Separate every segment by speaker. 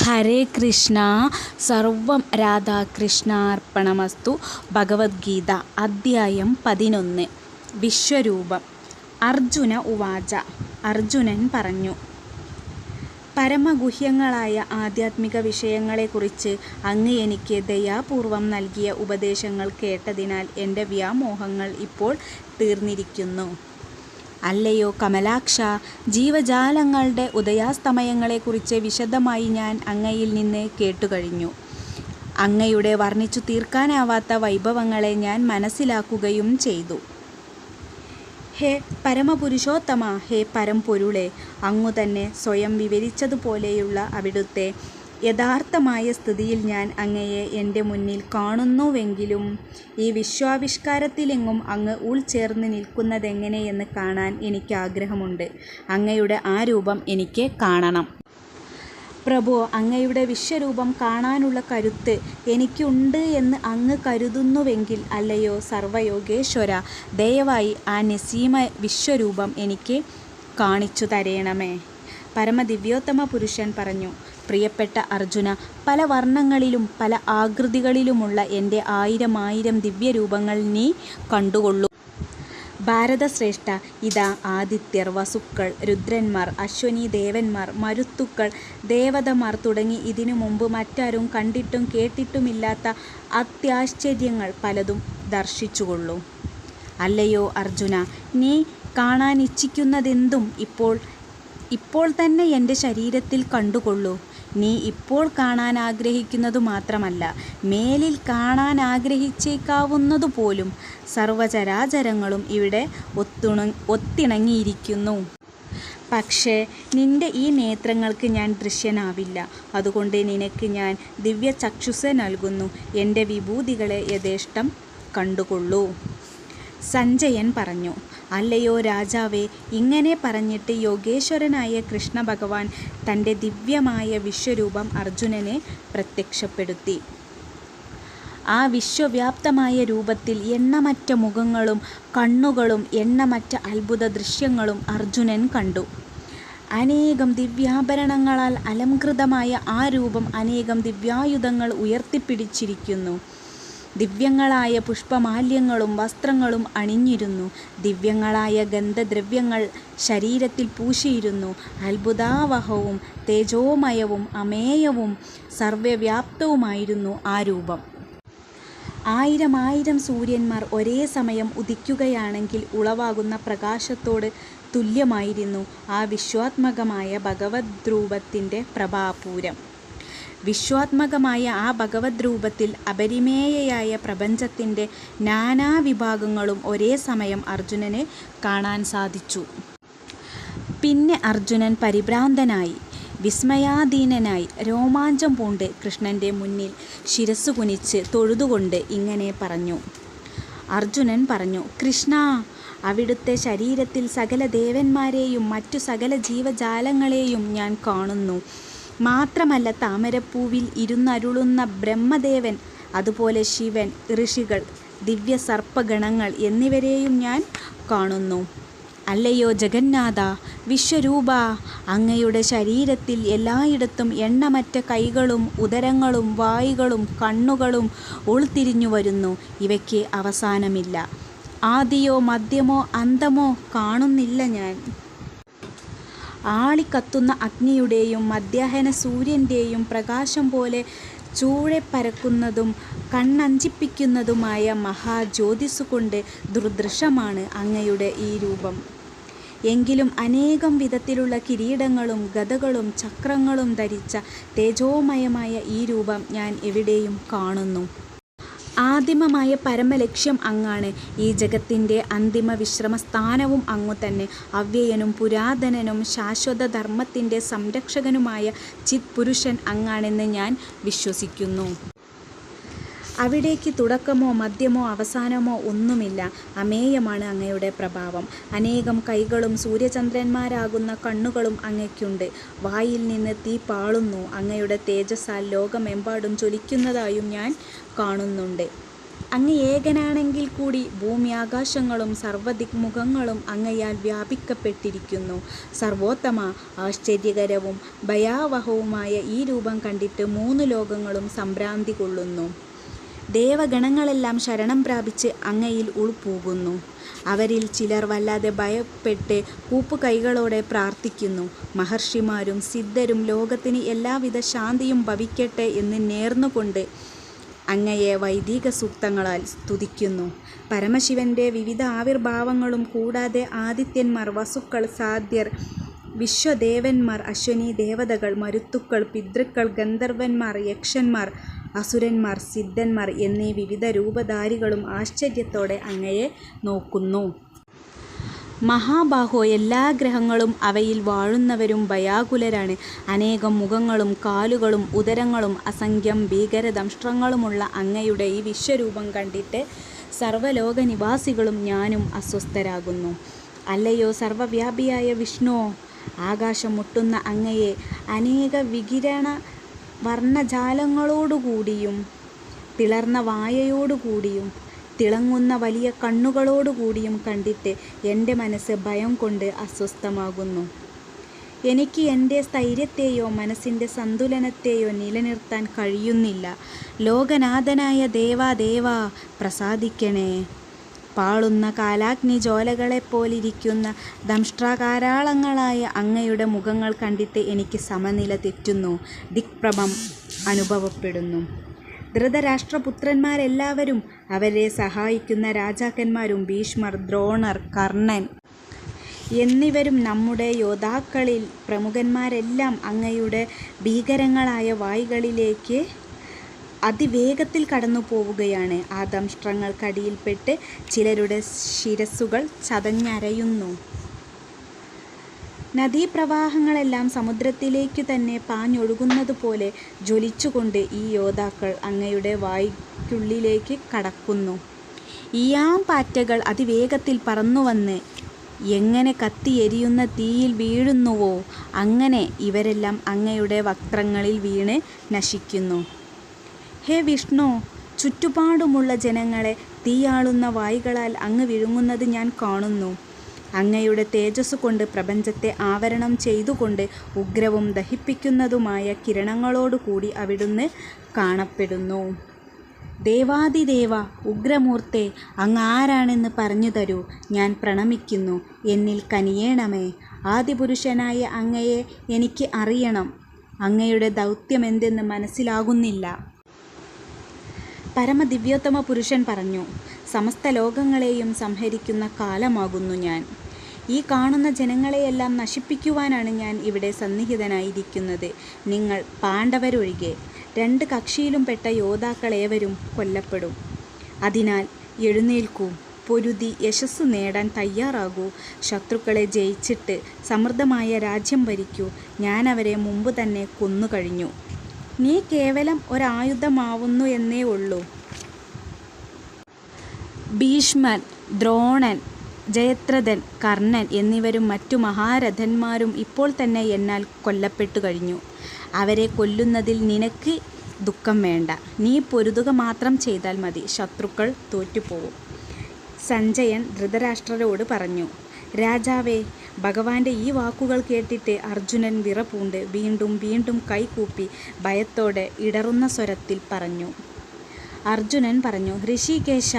Speaker 1: ഹരേ കൃഷ്ണ. സർവം രാധാകൃഷ്ണാർപ്പണമസ്തു. ഭഗവത്ഗീത അദ്ധ്യായം പതിനൊന്ന്. വിശ്വരൂപം. അർജുന ഉവാച. അർജുനൻ പറഞ്ഞു പരമഗുഹ്യങ്ങളായ ആധ്യാത്മിക വിഷയങ്ങളെക്കുറിച്ച് അങ്ങ് എനിക്ക് ദയാപൂർവം നൽകിയ ഉപദേശങ്ങൾ കേട്ടതിനാൽ എന്റെ വ്യാമോഹങ്ങൾ ഇപ്പോൾ തീർന്നിരിക്കുന്നു. അല്ലയോ കമലാക്ഷ ജീവജാലങ്ങളുടെ ഉദയാസ്തമയങ്ങളെക്കുറിച്ച് വിശദമായി ഞാൻ അങ്ങയിൽ നിന്ന് കേട്ടുകഴിഞ്ഞു. അങ്ങയുടെ വർണിച്ചു തീർക്കാനാവാത്ത വൈഭവങ്ങളെ ഞാൻ മനസ്സിലാക്കുകയും ചെയ്തു. ഹേ പരമപുരുഷോത്തമ ഹേ പരംപൊരുളെ അങ്ങു തന്നെ സ്വയം വിവരിച്ചതുപോലെയുള്ള അവിടുത്തെ യഥാർത്ഥമായ സ്ഥിതിയിൽ ഞാൻ അങ്ങയെ എന്റെ മുന്നിൽ കാണുന്നുവെങ്കിലും ഈ വിശ്വാവിഷ്കാരത്തിലെങ്ങും അങ്ങ് ഉൾച്ചേർന്ന് നിൽക്കുന്നതെങ്ങനെയെന്ന് കാണാൻ എനിക്ക് ആഗ്രഹമുണ്ട്. അങ്ങയുടെ ആ രൂപം എനിക്ക് കാണണം. പ്രഭു അങ്ങയുടെ വിശ്വരൂപം കാണാനുള്ള കരുത്ത് എനിക്കുണ്ട് എന്ന് അങ്ങ് കരുതുന്നുവെങ്കിൽ അല്ലയോ സർവയോഗേശ്വര ദയവായി ആ നസീമ വിശ്വരൂപം എനിക്ക് കാണിച്ചു തരേണമേ പരമദിവ്യോത്തമ പുരുഷൻ പറഞ്ഞു പ്രിയപ്പെട്ട അർജുന പല വർണങ്ങളിലും പല ആകൃതികളിലുമുള്ള എന്റെ ആയിരം ആയിരം ദിവ്യരൂപങ്ങൾ നീ കണ്ടുകൊള്ളൂ. ഭാരതശ്രേഷ്ഠ ഇതാ ആദിത്യർ വസുക്കൾ രുദ്രന്മാർ അശ്വനി ദേവന്മാർ മരുത്തുക്കൾ ദേവതമാർ തുടങ്ങി ഇതിനു മുമ്പ് മറ്റാരും കണ്ടിട്ടും കേട്ടിട്ടുമില്ലാത്ത അത്യാശ്ചര്യങ്ങൾ പലതും ദർശിച്ചുകൊള്ളൂ. അല്ലയോ അർജുന നീ കാണാനിച്ഛിക്കുന്നതെന്തും ഇപ്പോൾ ഇപ്പോൾ തന്നെ എന്റെ ശരീരത്തിൽ കണ്ടുകൊള്ളൂ. നീ ഇപ്പോൾ കാണാൻ ആഗ്രഹിക്കുന്നതു മാത്രമല്ല മേലിൽ കാണാൻ ആഗ്രഹിച്ചേക്കാവുന്നതുപോലും സർവചരാചരങ്ങളും ഇവിടെ ഒത്തുണ ഒത്തിണങ്ങിയിരിക്കുന്നു. പക്ഷേ നിന്റെ ഈ നേത്രങ്ങൾക്ക് ഞാൻ ദൃശ്യനാവില്ല. അതുകൊണ്ട് നിനക്ക് ഞാൻ ദിവ്യ ചക്ഷുസ നൽകുന്നു. എന്റെ വിഭൂതികളെ യഥേഷ്ടം കണ്ടുകൊള്ളൂ. സഞ്ജയൻ പറഞ്ഞു അല്ലയോ രാജാവേ ഇങ്ങനെ പറഞ്ഞിട്ട് യോഗേശ്വരനായ കൃഷ്ണ ഭഗവാൻ തന്റെ ദിവ്യമായ വിശ്വരൂപം അർജുനനെ പ്രത്യക്ഷപ്പെടുത്തി. ആ വിശ്വവ്യാപ്തമായ രൂപത്തിൽ എണ്ണമറ്റ മുഖങ്ങളും കണ്ണുകളും എണ്ണമറ്റ അത്ഭുത ദൃശ്യങ്ങളും അർജുനൻ കണ്ടു. അനേകം ദിവ്യാഭരണങ്ങളാൽ അലംകൃതമായ ആ രൂപം അനേകം ദിവ്യായുധങ്ങൾ ഉയർത്തിപ്പിടിച്ചിരിക്കുന്നു. ദിവ്യങ്ങളായ പുഷ്പമാല്യങ്ങളും വസ്ത്രങ്ങളും അണിഞ്ഞിരുന്നു. ദിവ്യങ്ങളായ ഗന്ധദ്രവ്യങ്ങൾ ശരീരത്തിൽ പൂശിയിരുന്നു. അത്ഭുതാവഹവും തേജോമയവും അമേയവും സർവവ്യാപ്തവുമായിരുന്നു ആ രൂപം. ആയിരം ആയിരം സൂര്യന്മാർ ഒരേ സമയം ഉദിക്കുകയാണെങ്കിൽ ഉളവാകുന്ന പ്രകാശത്തോട് തുല്യമായിരുന്നു ആ വിശ്വാത്മകമായ ഭഗവത് രൂപത്തിന്റെ പ്രഭാപൂരം. വിശ്വാത്മകമായ ആ ഭഗവത് രൂപത്തിൽ അപരിമേയയായ പ്രപഞ്ചത്തിന്റെ നാനാവിഭാഗങ്ങളും ഒരേ സമയം അർജുനന് കാണാൻ സാധിച്ചു. പിന്നെ അർജുനൻ പരിഭ്രാന്തനായി വിസ്മയാധീനനായി രോമാഞ്ചം പൂണ്ട് കൃഷ്ണന്റെ മുന്നിൽ ശിരസ്സു കുനിച്ച് തൊഴുതുകൊണ്ട് ഇങ്ങനെ പറഞ്ഞു. അർജുനൻ പറഞ്ഞു കൃഷ്ണ അവിടുത്തെ ശരീരത്തിൽ സകല ദേവന്മാരെയും മറ്റു സകല ജീവജാലങ്ങളെയും ഞാൻ കാണുന്നു. മാത്രമല്ല താമരപ്പൂവിൽ ഇരുന്നരുളുന്ന ബ്രഹ്മദേവൻ അതുപോലെ ശിവൻ ഋഷികൾ ദിവ്യ സർപ്പഗണങ്ങൾ എന്നിവരെയും ഞാൻ കാണുന്നു. അല്ലയോ ജഗന്നാഥ വിശ്വരൂപ അങ്ങയുടെ ശരീരത്തിൽ എല്ലായിടത്തും എണ്ണമറ്റ കൈകളും ഉദരങ്ങളും വായുകളും കണ്ണുകളും ഉൾത്തിരിഞ്ഞു വരുന്നു. ഇവയ്ക്ക് അവസാനമില്ല. ആദിയോ മധ്യമോ അന്തമോ കാണുന്നില്ല ഞാൻ. ആളിക്കത്തുന്ന അഗ്നിയുടെയും മധ്യാഹന സൂര്യന്റെയും പ്രകാശം പോലെ ചൂഴെ പരക്കുന്നതും കണ്ണഞ്ചിപ്പിക്കുന്നതുമായ മഹാജ്യോതിസുകൊണ്ട് ദുർദൃശമാണ് അങ്ങയുടെ ഈ രൂപം. എങ്കിലും അനേകം വിധത്തിലുള്ള കിരീടങ്ങളും ഗതകളും ചക്രങ്ങളും ധരിച്ച തേജോമയമായ ഈ രൂപം ഞാൻ എവിടെയും കാണുന്നു. ആദിമമായ പരമലക്ഷ്യം അങ്ങാണ്. ഈ ജഗത്തിന്റെ അന്തിമ വിശ്രമസ്ഥാനവും അങ്ങു തന്നെ. അവ്യയനും പുരാതനനും ശാശ്വത ധർമ്മത്തിന്റെ സംരക്ഷകനുമായ ചിത് പുരുഷൻ അങ്ങാണെന്ന് ഞാൻ വിശ്വസിക്കുന്നു. അവിടേക്ക് തുടക്കമോ മധ്യമോ അവസാനമോ ഒന്നുമില്ല. അമേയമാണ് അങ്ങയുടെ പ്രഭാവം. അനേകം കൈകളും സൂര്യചന്ദ്രന്മാരാകുന്ന കണ്ണുകളും അങ്ങയ്ക്കുണ്ട്. വായിൽ നിന്ന് തീ പാളുന്നു. അങ്ങയുടെ തേജസ്സാൽ ലോകമെമ്പാടും ചൊലിക്കുന്നതായും ഞാൻ കാണുന്നുണ്ട്. അങ്ങ് ഏകനാണെങ്കിൽ കൂടി ഭൂമി ആകാശങ്ങളും സർവദിക്മുഖങ്ങളും അങ്ങയാൽ വ്യാപിക്കപ്പെട്ടിരിക്കുന്നു. സർവോത്തമ ആശ്ചര്യകരവും ഭയാവഹവുമായ ഈ രൂപം കണ്ടിട്ട് മൂന്ന് ലോകങ്ങളും സംഭ്രാന്തി കൊള്ളുന്നു. ദേവഗണങ്ങളെല്ലാം ശരണം പ്രാപിച്ച് അങ്ങയിൽ ഉൾപ്പൂകുന്നു അവരിൽ ചിലർ വല്ലാതെ ഭയപ്പെട്ട് കൂപ്പുകൈകളോടെ പ്രാർത്ഥിക്കുന്നു. മഹർഷിമാരും സിദ്ധരും ലോകത്തിന് എല്ലാവിധ ശാന്തിയും ഭവിക്കട്ടെ എന്ന് നേർന്നുകൊണ്ട് അങ്ങയെ വൈദിക സൂക്തങ്ങളാൽ സ്തുതിക്കുന്നു. പരമശിവന്റെ വിവിധ ആവിർഭാവങ്ങളും കൂടാതെ ആദിത്യന്മാർ വസുക്കൾ സാധ്യർ വിശ്വദേവന്മാർ അശ്വനി ദേവതകൾ മരുത്തുക്കൾ പിതൃക്കൾ ഗന്ധർവന്മാർ യക്ഷന്മാർ അസുരന്മാർ സിദ്ധന്മാർ എന്നീ വിവിധ രൂപധാരികളും ആശ്ചര്യത്തോടെ അങ്ങയെ നോക്കുന്നു. മഹാബാഹോ എല്ലാ ഗ്രഹങ്ങളും അവയിൽ വാഴുന്നവരും ഭയാകുലരാണ്. അനേകം മുഖങ്ങളും കാലുകളും ഉദരങ്ങളും അസംഖ്യം ഭീകരദംഷ്ട്രങ്ങളുമുള്ള അങ്ങയുടെ ഈ വിശ്വരൂപം കണ്ടിട്ട് സർവലോക നിവാസികളും ഞാനും അസ്വസ്ഥരാകുന്നു. അല്ലയോ സർവവ്യാപിയായ വിഷ്ണുവോ? ആകാശം മുട്ടുന്ന അങ്ങയെ അനേക വികിരണ വർണജാലങ്ങളോടുകൂടിയും തിളർന്ന വായയോടുകൂടിയും തിളങ്ങുന്ന വലിയ കണ്ണുകളോടുകൂടിയും കണ്ടിട്ട് എന്റെ മനസ്സ് ഭയം കൊണ്ട് അസ്വസ്ഥമാകുന്നു. എനിക്ക് എന്റെ സ്ഥൈര്യത്തെയോ മനസ്സിന്റെ സന്തുലനത്തെയോ നിലനിർത്താൻ കഴിയുന്നില്ല. ലോകനാഥനായ ദേവാ ദേവാ പ്രസാദിക്കണേ. പാളുന്ന കാലാഗ്നി ജ്വാലകളെപ്പോലിരിക്കുന്ന ദംഷ്ട്രാകാരാളങ്ങളായ അങ്ങയുടെ മുഖങ്ങൾ കണ്ടിട്ട് എനിക്ക് സമനില തെറ്റുന്നു. ദിക്പ്രഭം അനുഭവപ്പെടുന്നു. ധൃതരാഷ്ട്രപുത്രന്മാരെല്ലാവരും അവരെ സഹായിക്കുന്ന രാജാക്കന്മാരും ഭീഷ്മർ ദ്രോണർ കർണൻ എന്നിവരും നമ്മുടെ യോദ്ധാക്കളിൽ പ്രമുഖന്മാരെല്ലാം അങ്ങയുടെ ഭീകരങ്ങളായ വായ്കളിലേക്ക് അതിവേഗത്തിൽ കടന്നു പോവുകയാണ്. ആ ദംഷ്ട്രങ്ങൾക്കടിയിൽപ്പെട്ട് ചിലരുടെ ശിരസ്സുകൾ ചതഞ്ഞരയുന്നു. നദീപ്രവാഹങ്ങളെല്ലാം സമുദ്രത്തിലേക്ക് തന്നെ പാഞ്ഞൊഴുകുന്നതുപോലെ ജ്വലിച്ചുകൊണ്ട് ഈ യോദ്ധാക്കൾ അങ്ങയുടെ വായ്ക്കുള്ളിലേക്ക് കടക്കുന്നു. ഈയാം പാറ്റകൾ അതിവേഗത്തിൽ പറന്നുവന്ന് എങ്ങനെ കത്തിയെരിയുന്ന തീയിൽ വീഴുന്നുവോ? അങ്ങനെ ഇവരെല്ലാം അങ്ങയുടെ വക്രങ്ങളിൽ വീണ് നശിക്കുന്നു. ഹേ വിഷ്ണു ചുറ്റുപാടുമുള്ള ജനങ്ങളെ തീയാളുന്ന വായികളാൽ അങ്ങ് വിഴുങ്ങുന്നത് ഞാൻ കാണുന്നു. അങ്ങയുടെ തേജസ് കൊണ്ട് പ്രപഞ്ചത്തെ ആവരണം ചെയ്തുകൊണ്ട് ഉഗ്രവും ദഹിപ്പിക്കുന്നതുമായ കിരണങ്ങളോടുകൂടി അവിടുന്ന് കാണപ്പെടുന്നു. ദേവാതിദേവ ഉഗ്രമൂർത്തെ അങ്ങ് ആരാണെന്ന് പറഞ്ഞു തരൂ. ഞാൻ പ്രണമിക്കുന്നു. എന്നിൽ കനിയേണമേ. ആദിപുരുഷനായ അങ്ങയെ എനിക്ക് അറിയണം. അങ്ങയുടെ ദൗത്യമെന്തെന്ന് മനസ്സിലാകുന്നില്ല. പരമദിവ്യോത്തമ പുരുഷൻ പറഞ്ഞു സമസ്ത ലോകങ്ങളെയും സംഹരിക്കുന്ന കാലമാകുന്നു ഞാൻ. ഈ കാണുന്ന ജനങ്ങളെയെല്ലാം നശിപ്പിക്കുവാനാണ് ഞാൻ ഇവിടെ സന്നിഹിതനായിരിക്കുന്നത്. നിങ്ങൾ പാണ്ഡവരൊഴികെ രണ്ട് കക്ഷിയിലും പെട്ട യോദ്ധാക്കളേവരും കൊല്ലപ്പെടും. അതിനാൽ എഴുന്നേൽക്കൂ പൊരുതി യശസ്സ് നേടാൻ തയ്യാറാകൂ. ശത്രുക്കളെ ജയിച്ചിട്ട് സമൃദ്ധമായ രാജ്യം ഭരിക്കൂ. ഞാൻ അവരെ മുമ്പ് തന്നെ കൊന്നുകഴിഞ്ഞു. നീ കേവലം ഒരായുധമാവുന്നു എന്നേ ഉള്ളൂ. ഭീഷ്മൻ ദ്രോണൻ ജയത്രഥൻ കർണൻ എന്നിവരും മറ്റു മഹാരഥന്മാരും ഇപ്പോൾ തന്നെ എന്നാൽ കൊല്ലപ്പെട്ടു കഴിഞ്ഞു. അവരെ കൊല്ലുന്നതിൽ നിനക്ക് ദുഃഖം വേണ്ട. നീ പൊരുതുക മാത്രം ചെയ്താൽ മതി. ശത്രുക്കൾ തോറ്റുപോകും സഞ്ജയൻ ധൃതരാഷ്ട്രരോട് പറഞ്ഞു രാജാവേ ഭഗവാന്റെ ഈ വാക്കുകൾ കേട്ടിട്ട് അർജുനൻ വിറപൂണ്ട്. വീണ്ടും വീണ്ടും കൈകൂപ്പി ഭയത്തോടെ ഇടറുന്ന സ്വരത്തിൽ പറഞ്ഞു. അർജുനൻ പറഞ്ഞു ഋഷികേശ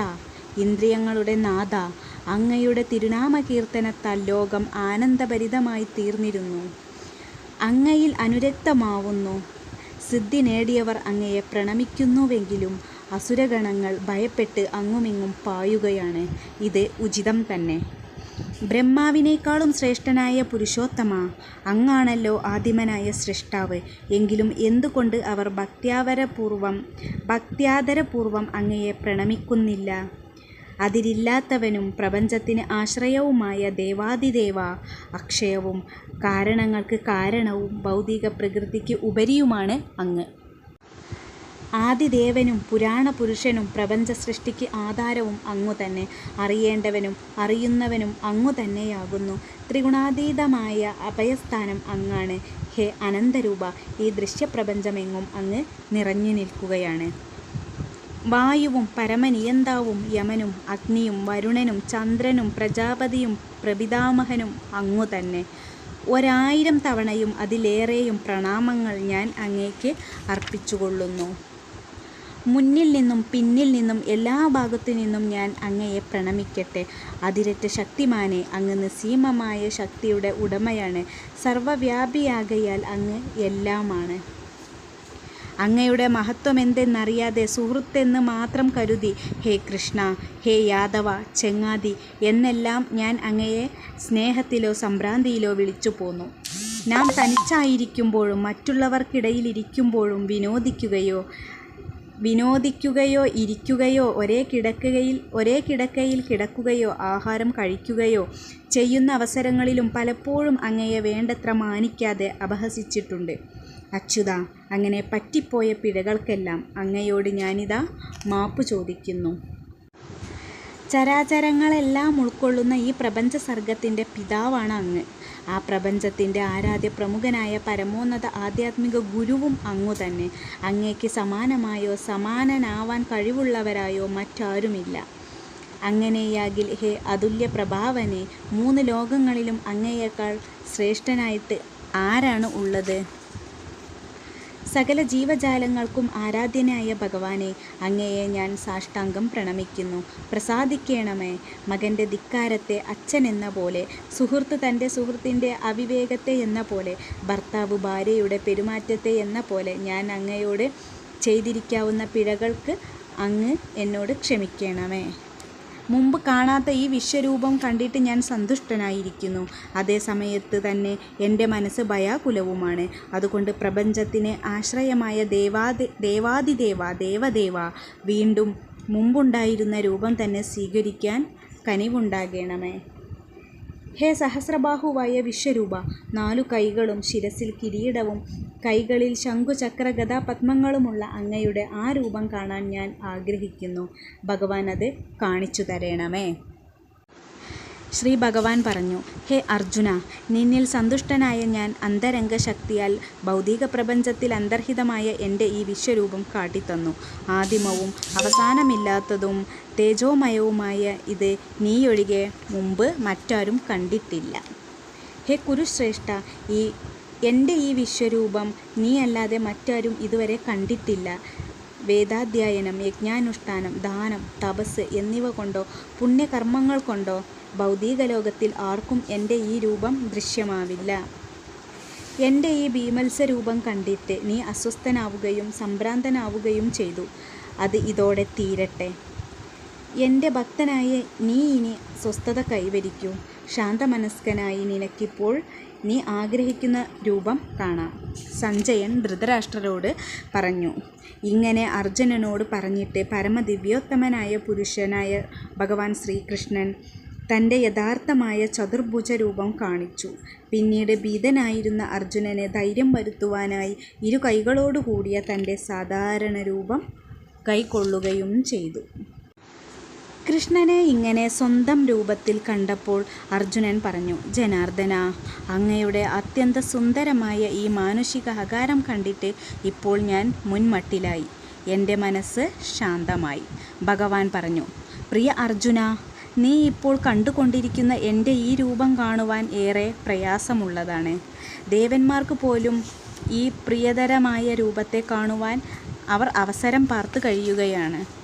Speaker 1: ഇന്ദ്രിയങ്ങളുടെ നാഥ അങ്ങയുടെ തിരുനാമ കീർത്തനത്താൽ ലോകം ആനന്ദഭരിതമായി തീർന്നിരുന്നു. അങ്ങയിൽ അനുരക്തമാവുന്നു. സിദ്ധി നേടിയവർ അങ്ങയെ പ്രണമിക്കുന്നുവെങ്കിലും അസുരഗണങ്ങൾ ഭയപ്പെട്ട് അങ്ങുമിങ്ങും പായുകയാണ്. ഇത് ഉചിതം തന്നെ. ബ്രഹ്മാവിനേക്കാളും ശ്രേഷ്ഠനായ പുരുഷോത്തമ. അങ്ങാണല്ലോ ആദിമനായ സൃഷ്ടാവ്. എങ്കിലും എന്തുകൊണ്ട് അവർ ഭക്ത്യാവരപൂർവം ഭക്ത്യാദരപൂർവം അങ്ങയെ പ്രണമിക്കുന്നില്ല? അതിരില്ലാത്തവനും പ്രപഞ്ചത്തിന് ആശ്രയവുമായ ദേവാദിദേവ അക്ഷയവും കാരണങ്ങൾക്ക് കാരണവും ഭൗതിക പ്രകൃതിക്ക് ഉപരിയുമാണ് അങ്ങ്. ആദിദേവനും പുരാണ പുരുഷനും പ്രപഞ്ച സൃഷ്ടിക്ക് ആധാരവും അങ്ങു തന്നെ. അറിയേണ്ടവനും അറിയുന്നവനും അങ്ങു തന്നെയാകുന്നു. ത്രിഗുണാതീതമായ അഭയസ്ഥാനം അങ്ങാണ്. ഹേ അനന്തരൂപ ഈ ദൃശ്യപ്രപഞ്ചമെങ്ങും അങ്ങ് നിറഞ്ഞു നിൽക്കുകയാണ്. വായുവും പരമനിയന്താവും യമനും അഗ്നിയും വരുണനും ചന്ദ്രനും പ്രജാപതിയും പ്രപിതാമഹനും അങ്ങു തന്നെ. ഒരായിരം തവണയും അതിലേറെയും പ്രണാമങ്ങൾ ഞാൻ അങ്ങേക്ക് അർപ്പിച്ചുകൊള്ളുന്നു. മുന്നിൽ നിന്നും പിന്നിൽ നിന്നും എല്ലാ ഭാഗത്തു നിന്നും ഞാൻ അങ്ങയെ പ്രണമിക്കട്ടെ. അതിരറ്റ ശക്തിമാനെ അങ്ങ് നിസ്സീമമായ ശക്തിയുടെ ഉടമയാണ്. സർവവ്യാപിയാകയാൽ അങ്ങ് എല്ലാമാണ്. അങ്ങയുടെ മഹത്വം എന്തെന്നറിയാതെ സുഹൃത്തെന്ന് മാത്രം കരുതി ഹേ കൃഷ്ണ ഹേ യാദവ ചെങ്ങാതി എന്നെല്ലാം ഞാൻ അങ്ങയെ സ്നേഹത്തിലോ സംഭ്രാന്തിയിലോ വിളിച്ചു പോന്നു. നാം തനിച്ചായിരിക്കുമ്പോഴും മറ്റുള്ളവർക്കിടയിലിരിക്കുമ്പോഴും വിനോദിക്കുകയോ വിനോദിക്കുകയോ ഇരിക്കുകയോ ഒരേ കിടക്കയിൽ ഒരേ കിടക്കയിൽ കിടക്കുകയോ ആഹാരം കഴിക്കുകയോ ചെയ്യുന്ന അവസരങ്ങളിലും പലപ്പോഴും അങ്ങയെ വേണ്ടത്ര മാനിക്കാതെ അപഹസിച്ചിട്ടുണ്ട്. അച്യുത അങ്ങനെ പറ്റിപ്പോയ പിഴകൾക്കെല്ലാം അങ്ങയോട് ഞാനിതാ മാപ്പ് ചോദിക്കുന്നു. ചരാചരങ്ങളെല്ലാം ഉൾക്കൊള്ളുന്ന ഈ പ്രപഞ്ച സർഗത്തിന്റെ പിതാവാണ് അങ്ങ്. ആ പ്രപഞ്ചത്തിന്റെ ആരാധ്യ പ്രമുഖനായ പരമോന്നത ആധ്യാത്മിക ഗുരുവും അങ്ങു തന്നെ. അങ്ങേക്ക് സമാനമായോ സമാനനാവാൻ കഴിവുള്ളവരായോ മറ്റാരുമില്ല. അങ്ങനെയാകിൽ ഹേ അതുല്യ പ്രഭാവനെ മൂന്ന് ലോകങ്ങളിലും അങ്ങയേക്കാൾ ശ്രേഷ്ഠനായിട്ട് ആരാണ് ഉള്ളത്? സകല ജീവജാലങ്ങൾക്കും ആരാധ്യനായ ഭഗവാനെ അങ്ങയെ ഞാൻ സാഷ്ടാംഗം പ്രണമിക്കുന്നു. പ്രസാദിക്കണമേ. മകന്റെ ധിക്കാരത്തെ അച്ഛൻ എന്ന പോലെ സുഹൃത്ത് തന്റെ സുഹൃത്തിന്റെ അവിവേകത്തെ എന്ന പോലെ ഭർത്താവ് ഭാര്യയുടെ പെരുമാറ്റത്തെ എന്ന പോലെ ഞാൻ അങ്ങയോട് ചെയ്തിരിക്കാവുന്ന പിഴകൾക്ക് അങ്ങ് എന്നോട് ക്ഷമിക്കണമേ. മുമ്പ് കാണാത്ത ഈ വിശ്വരൂപം കണ്ടിട്ട് ഞാൻ സന്തുഷ്ടനായിരിക്കുന്നു. അതേ സമയത്ത് തന്നെ എന്റെ മനസ്സ് ഭയാകുലവുമാണ്. അതുകൊണ്ട് പ്രപഞ്ചത്തിന് ആശ്രയമായ ദേവാദി ദേവാദിദേവ ദേവദേവ വീണ്ടും മുമ്പുണ്ടായിരുന്ന രൂപം തന്നെ സ്വീകരിക്കാൻ കനിവുണ്ടാകണമേ. ഹേ സഹസ്രബാഹുവായ വിശ്വരൂപ നാലു കൈകളും ശിരസിൽ കിരീടവും കൈകളിൽ ശംഖുചക്ര ഗതാപത്മങ്ങളുമുള്ള അങ്ങയുടെ ആ രൂപം കാണാൻ ഞാൻ ആഗ്രഹിക്കുന്നു. ഭഗവാൻ അത് കാണിച്ചു തരണമേ ശ്രീ ഭഗവാൻ പറഞ്ഞു ഹേ അർജുന നിന്നിൽ സന്തുഷ്ടനായ ഞാൻ അന്തരംഗ ശക്തിയാൽ ഭൗതിക പ്രപഞ്ചത്തിൽ അന്തർഹിതമായ എന്റെ ഈ വിശ്വരൂപം കാട്ടിത്തന്നു. ആദിമവും അവസാനമില്ലാത്തതും തേജോമയവുമായ ഇത് നീയൊഴികെ മുമ്പ് മറ്റാരും കണ്ടിട്ടില്ല. ഹേ കുരുശ്രേഷ്ഠ ഈ എന്റെ ഈ വിശ്വരൂപം നീ അല്ലാതെ മറ്റാരും ഇതുവരെ കണ്ടിട്ടില്ല. വേദാധ്യയനം യജ്ഞാനുഷ്ഠാനം ദാനം തപസ് എന്നിവ കൊണ്ടോ പുണ്യകർമ്മങ്ങൾ കൊണ്ടോ ഭൗതിക ലോകത്തിൽ ആർക്കും എന്റെ ഈ രൂപം ദൃശ്യമാവില്ല. എന്റെ ഈ ഭീമത്സ രൂപം കണ്ടിട്ട് നീ അസ്വസ്ഥനാവുകയും സംഭ്രാന്തനാവുകയും ചെയ്തു. അത് ഇതോടെ തീരട്ടെ. എന്റെ ഭക്തനായ നീ ഇനി സ്വസ്ഥത കൈവരിക്കൂ. ശാന്തമനസ്കനായി നിനക്കിപ്പോൾ നീ ആഗ്രഹിക്കുന്ന രൂപം കാണാം. സഞ്ജയൻ ധൃതരാഷ്ട്രരോട് പറഞ്ഞു. ഇങ്ങനെ അർജുനനോട് പറഞ്ഞിട്ട് പരമദിവ്യോത്തമനായ പുരുഷനായ ഭഗവാൻ ശ്രീകൃഷ്ണൻ തന്റെ യഥാർത്ഥമായ ചതുർഭുജ രൂപം കാണിച്ചു. പിന്നീട് ഭീതനായിരുന്ന അർജുനനെ ധൈര്യം വരുത്തുവാനായി ഇരു കൈകളോടുകൂടിയ തന്റെ സാധാരണ രൂപം കൈക്കൊള്ളുകയും ചെയ്തു. കൃഷ്ണനെ ഇങ്ങനെ സ്വന്തം രൂപത്തിൽ കണ്ടപ്പോൾ അർജുനൻ പറഞ്ഞു ജനാർദ്ദന അങ്ങയുടെ അത്യന്ത സുന്ദരമായ ഈ മാനുഷിക അകാരം കണ്ടിട്ട് ഇപ്പോൾ ഞാൻ മുൻമട്ടിലായി. എന്റെ മനസ്സ് ശാന്തമായി. ഭഗവാൻ പറഞ്ഞു പ്രിയ അർജുന നീ ഇപ്പോൾ കണ്ടുകൊണ്ടിരിക്കുന്ന എന്റെ ഈ രൂപം കാണുവാൻ ഏറെ പ്രയാസമുള്ളതാണ്. ദേവന്മാർക്ക് പോലും ഈ പ്രിയതരമായ രൂപത്തെ കാണുവാൻ അവർ അവസരം പാർത്തു കഴിയുകയാണ്.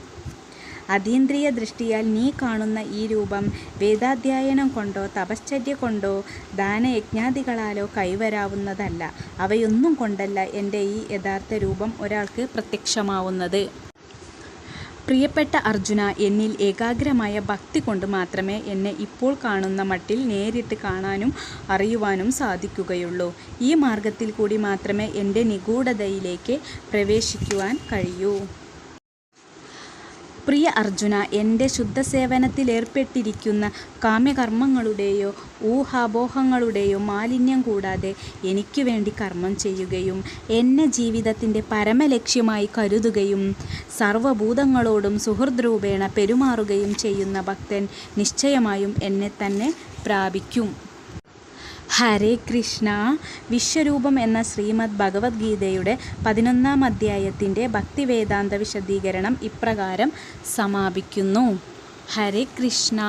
Speaker 1: അതീന്ദ്രിയ ദൃഷ്ടിയാൽ നീ കാണുന്ന ഈ രൂപം വേദാധ്യയനം കൊണ്ടോ തപശ്ചര്യ കൊണ്ടോ ദാനയജ്ഞാദികളാലോ കൈവരാവുന്നതല്ല. അവയൊന്നും കൊണ്ടല്ല എന്റെ ഈ യഥാർത്ഥ രൂപം ഒരാൾക്ക് പ്രത്യക്ഷമാവുന്നത്. പ്രിയപ്പെട്ട അർജുന എന്നിൽ ഏകാഗ്രമായ ഭക്തി കൊണ്ട് മാത്രമേ എന്നെ ഇപ്പോൾ കാണുന്ന മട്ടിൽ നേരിട്ട് കാണാനും അറിയുവാനും സാധിക്കുകയുള്ളൂ. ഈ മാർഗത്തിൽ കൂടി മാത്രമേ എന്റെ നിഗൂഢതയിലേക്ക് പ്രവേശിക്കുവാൻ കഴിയൂ. പ്രിയ അർജുന എന്റെ ശുദ്ധസേവനത്തിലേർപ്പെട്ടിരിക്കുന്ന കാമ്യകർമ്മങ്ങളുടെയോ ഊഹാപോഹങ്ങളുടെയോ മാലിന്യം കൂടാതെ എനിക്ക് വേണ്ടി കർമ്മം ചെയ്യുകയും എന്നെ ജീവിതത്തിന്റെ പരമലക്ഷ്യമായി കരുതുകയും സർവഭൂതങ്ങളോടും സുഹൃദ്രൂപേണ പെരുമാറുകയും ചെയ്യുന്ന ഭക്തൻ നിശ്ചയമായും എന്നെ തന്നെ പ്രാപിക്കും. ഹരേ കൃഷ്ണ വിശ്വരൂപം എന്ന ശ്രീമദ് ഭഗവത്ഗീതയുടെ പതിനൊന്നാം അധ്യായത്തിന്റെ ഭക്തിവേദാന്ത വിശദീകരണം ഇപ്രകാരം സമാപിക്കുന്നു. ഹരേ കൃഷ്ണ.